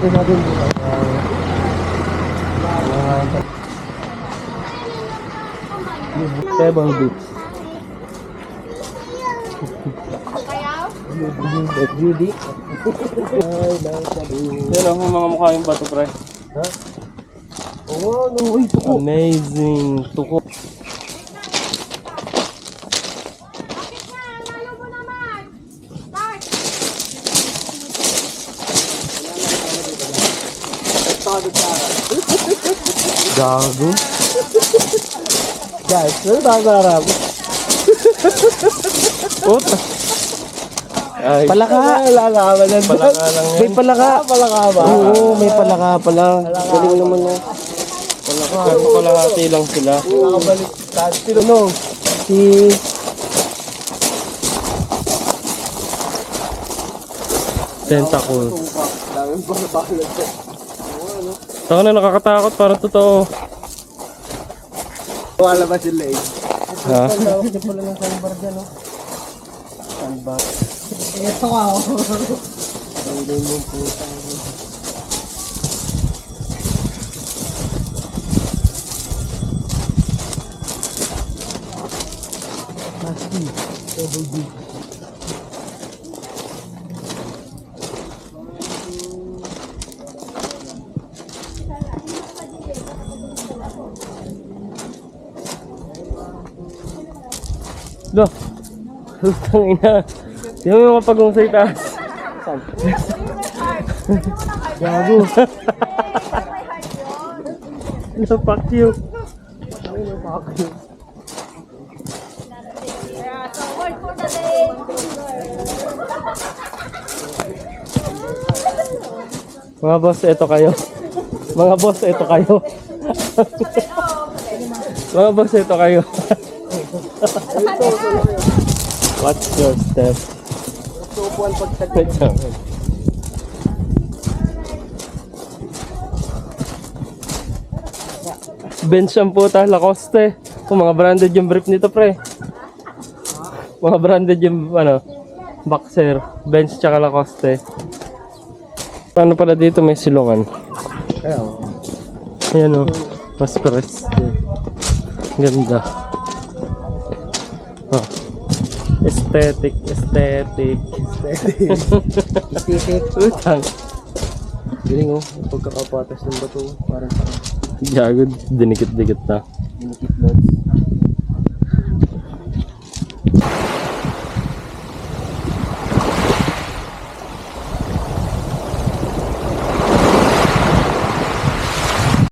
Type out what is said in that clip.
Ito natin dito. Pebble Beach. Judy. Ay. Yan ang mga mukha yung bato, pre. Ha? Oo, no, uy, tuko. Amazing. Tuko. Ano mo naman? Start! Gago. Guys, ano tatarap? Puta. Ay, Palaka. Lalaman lang. Palaka lang yan. May palaka. palaka ba? Oo, may palaka pala. Galing naman na. Pero kalahati lang sila. Nakabalik. Kahit sino no? Si... Tentacle. Daming pangbalag ko. Saka na nakakatakot, parang totoo. Wala ba sila eh? Ha? Niya pala ng sandbar dyan, no? Sandbar. Ito ka, oh. Puta. Masti. Double D. Do. Putang ina. Di mo yung mapagong sa itaas. Gago. Ano, fuck you. For the day. Mga boss, ito kayo. Mga boss, ito kayo. Mga boss, ito kayo. Watch your step. Tupuan pagtag. Wait lang. Bench ang puta, Lacoste. Kung mga branded yung brief nito, pre. Mga branded yung, ano, boxer, bench tsaka Lacoste. Paano pala dito may silungan? Kaya, oh. Ayan o, mas press. Ganda. Oh. Aesthetic, aesthetic. Titik. Utang. Galing oh, pagkakapatas ng bato, parang parang Jagod, dinikit-dikit na. dinikit loads.